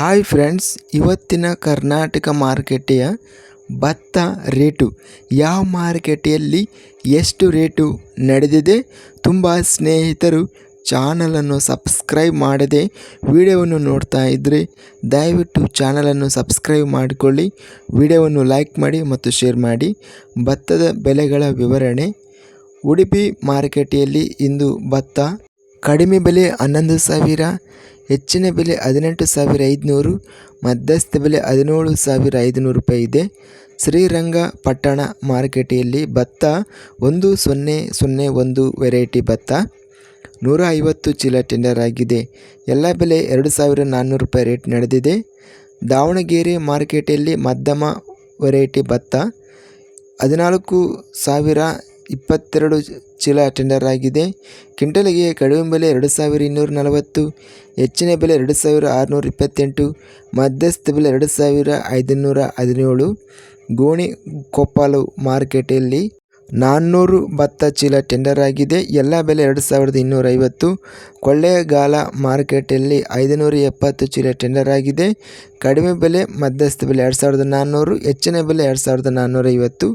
Hi friends ಇವತ್ತಿನ ಕರ್ನಾಟಕ ಮಾರುಕಟ್ಟೆಯ ಭತ್ತ ರೇಟು. ಯಾವ ಮಾರುಕಟ್ಟೆಯಲ್ಲಿ ಎಷ್ಟು ರೇಟು ನಡೆದಿದೆ? ತುಂಬ ಸ್ನೇಹಿತರು ಚಾನಲನ್ನು ಸಬ್ಸ್ಕ್ರೈಬ್ ಮಾಡದೆ ವಿಡಿಯೋವನ್ನು ನೋಡ್ತಾ ಇದ್ದರೆ ದಯವಿಟ್ಟು ಚಾನಲನ್ನು ಸಬ್ಸ್ಕ್ರೈಬ್ ಮಾಡಿಕೊಳ್ಳಿ. ವಿಡಿಯೋವನ್ನು ಲೈಕ್ ಮಾಡಿ ಮತ್ತು ಶೇರ್ ಮಾಡಿ. ಭತ್ತದ ಬೆಲೆಗಳ ವಿವರಣೆ. ಉಡುಪಿ ಮಾರುಕಟ್ಟೆಯಲ್ಲಿ ಇಂದು ಭತ್ತ ಕಡಿಮೆ ಬೆಲೆ ಹನ್ನೊಂದು ಸಾವಿರ ಹೆಚ್ಚಿನ ಬೆಲೆ ಹದಿನೆಂಟು ಸಾವಿರ ಐದುನೂರು, ಮಧ್ಯಸ್ಥ ಬೆಲೆ ಹದಿನೇಳು ಸಾವಿರ ಐದುನೂರು ರೂಪಾಯಿ ಇದೆ. ಶ್ರೀರಂಗಪಟ್ಟಣ ಮಾರುಕಟ್ಟೆಯಲ್ಲಿ ಭತ್ತ ಒಂದು ಸೊನ್ನೆ ಸೊನ್ನೆ ಒಂದು ವೆರೈಟಿ ಭತ್ತ, ನೂರ ಐವತ್ತು ಚೀಲ ಟೆಂಡರ್ ಆಗಿದೆ. ಎಲ್ಲ ಬೆಲೆ ಎರಡು ಸಾವಿರ ನಾನ್ನೂರು ರೂಪಾಯಿ ರೇಟ್ ನಡೆದಿದೆ. ದಾವಣಗೆರೆ ಮಾರುಕಟ್ಟೆಯಲ್ಲಿ ಮಧ್ಯಮ ವೆರೈಟಿ ಭತ್ತ, ಹದಿನಾಲ್ಕು ಸಾವಿರ ಇಪ್ಪತ್ತೆರಡು ಚೀಲ ಟೆಂಡರ್ ಆಗಿದೆ. ಕ್ವಿಂಟಲ್ಗೆ ಕಡಿಮೆ ಬೆಲೆ ಎರಡು ಸಾವಿರ ಇನ್ನೂರ ನಲವತ್ತು, ಹೆಚ್ಚಿನ ಬೆಲೆ ಎರಡು ಸಾವಿರ ಆರುನೂರ ಇಪ್ಪತ್ತೆಂಟು, ಮಧ್ಯಸ್ಥ ಬೆಲೆ ಎರಡು ಸಾವಿರ ಐದುನೂರ ಹದಿನೇಳು. ಗೋಣಿ ಕೊಪ್ಪಲು ಮಾರ್ಕೆಟಲ್ಲಿ ನಾನ್ನೂರು ಭತ್ತ ಚೀಲ ಟೆಂಡರ್ ಆಗಿದೆ. ಎಲ್ಲ ಬೆಲೆ ಎರಡು ಸಾವಿರದ ಇನ್ನೂರ ಐವತ್ತು ಕೊಳ್ಳೇಗಾಲ ಮಾರ್ಕೆಟಲ್ಲಿ ಐದುನೂರ ಎಪ್ಪತ್ತು ಚೀಲ ಟೆಂಡರ್ ಆಗಿದೆ. ಕಡಿಮೆ ಬೆಲೆ ಮಧ್ಯಸ್ಥ ಬೆಲೆ ಎರಡು ಸಾವಿರದ ನಾನ್ನೂರು, ಹೆಚ್ಚಿನ ಬೆಲೆ ಎರಡು ಸಾವಿರದ ನಾನ್ನೂರ ಐವತ್ತು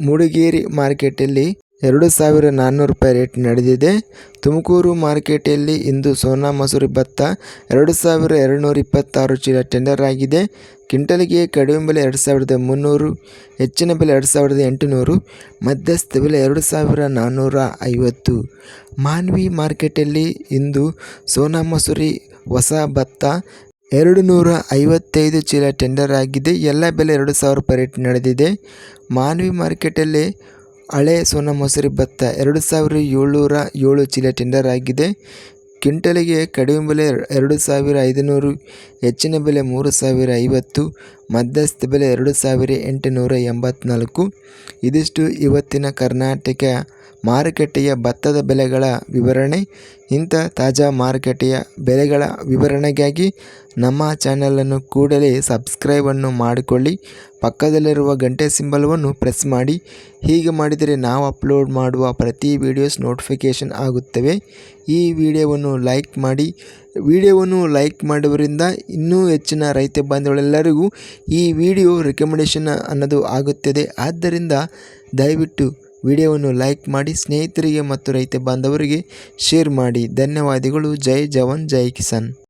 ಮೂಡಿಗೇರಿ ಮಾರ್ಕೆಟಲ್ಲಿ ಎರಡು ಸಾವಿರ ನಾನ್ನೂರು ರೂಪಾಯಿ ರೇಟ್ ನಡೆದಿದೆ. ತುಮಕೂರು ಮಾರ್ಕೆಟಲ್ಲಿ ಇಂದು ಸೋನಾ ಮಸೂರಿ ಭತ್ತ ಎರಡು ಸಾವಿರ ಎರಡುನೂರ ಇಪ್ಪತ್ತಾರು ಚೀಲ ಟೆಂಡರ್ ಆಗಿದೆ. ಕ್ವಿಂಟಲ್ಗೆ ಕಡಿಮೆ ಬೆಲೆ ಎರಡು ಸಾವಿರದ ಮುನ್ನೂರು, ಹೆಚ್ಚಿನ ಬೆಲೆ ಎರಡು ಸಾವಿರದ ಎಂಟುನೂರು, ಮಧ್ಯಸ್ಥ ಬೆಲೆ ಎರಡು ಸಾವಿರ ನಾನ್ನೂರ ಐವತ್ತು. ಮಾನ್ವಿ ಮಾರ್ಕೆಟಲ್ಲಿ ಇಂದು ಸೋನಾ ಮಸೂರಿ ಹೊಸ ಭತ್ತ ಎರಡು ನೂರ ಐವತ್ತೈದು ಚೀಲ ಟೆಂಡರ್ ಆಗಿದೆ. ಎಲ್ಲ ಬೆಲೆ ಎರಡು ಸಾವಿರ ರೂಪಾಯಿ ರೇಟ್ ನಡೆದಿದೆ. ಮಾನ್ವಿ ಮಾರ್ಕೆಟಲ್ಲಿ ಹಳೆ ಸೋನಾ ಮಸೂರಿ ಭತ್ತ ಎರಡು ಸಾವಿರ ಏಳ್ನೂರ ಏಳು ಚೀಲ ಟೆಂಡರ್ ಆಗಿದೆ. ಕ್ವಿಂಟಲಿಗೆ ಕಡಿಮೆ ಬೆಲೆ ಎರಡು ಸಾವಿರ ಐದುನೂರು, ಹೆಚ್ಚಿನ ಬೆಲೆ ಮೂರು ಸಾವಿರ ಐವತ್ತು. ಮಧ್ಯಸ್ಥ ಬೆಲೆ ಎರಡು ಸಾವಿರ ಎಂಟುನೂರ ಎಂಬತ್ನಾಲ್ಕು. ಇದಿಷ್ಟು ಇವತ್ತಿನ ಕರ್ನಾಟಕ ಮಾರುಕಟ್ಟೆಯ ಭತ್ತದ ಬೆಲೆಗಳ ವಿವರಣೆ. ಇಂಥ ತಾಜಾ ಮಾರುಕಟ್ಟೆಯ ಬೆಲೆಗಳ ವಿವರಣೆಗಾಗಿ ನಮ್ಮ ಚಾನಲನ್ನು ಕೂಡಲೇ ಸಬ್ಸ್ಕ್ರೈಬನ್ನು ಮಾಡಿಕೊಳ್ಳಿ. ಪಕ್ಕದಲ್ಲಿರುವ ಗಂಟೆ ಸಿಂಬಲ್ವನ್ನು ಪ್ರೆಸ್ ಮಾಡಿ. ಹೀಗೆ ಮಾಡಿದರೆ ನಾವು ಅಪ್ಲೋಡ್ ಮಾಡುವ ಪ್ರತಿ ವಿಡಿಯೋಸ್ ನೋಟಿಫಿಕೇಷನ್ ಆಗುತ್ತವೆ. ಈ ವಿಡಿಯೋವನ್ನು ಲೈಕ್ ಮಾಡಿ. ವಿಡಿಯೋವನ್ನು ಲೈಕ್ ಮಾಡುವುದರಿಂದ ಇನ್ನೂ ಹೆಚ್ಚಿನ ರೈತ ಬಾಂಧವರೆಲ್ಲರಿಗೂ ಈ ವಿಡಿಯೋ ರೆಕಮೆಂಡೇಷನ್ ಅನ್ನೋದು ಆಗುತ್ತದೆ. ಆದ್ದರಿಂದ ದಯವಿಟ್ಟು ವಿಡಿಯೋವನ್ನು ಲೈಕ್ ಮಾಡಿ, ಸ್ನೇಹಿತರಿಗೆ ಮತ್ತು ರೈತ ಬಾಂಧವರಿಗೆ ಶೇರ್ ಮಾಡಿ. ಧನ್ಯವಾದಗಳು. ಜೈ ಜವಾನ್, ಜೈ ಕಿಸಾನ್.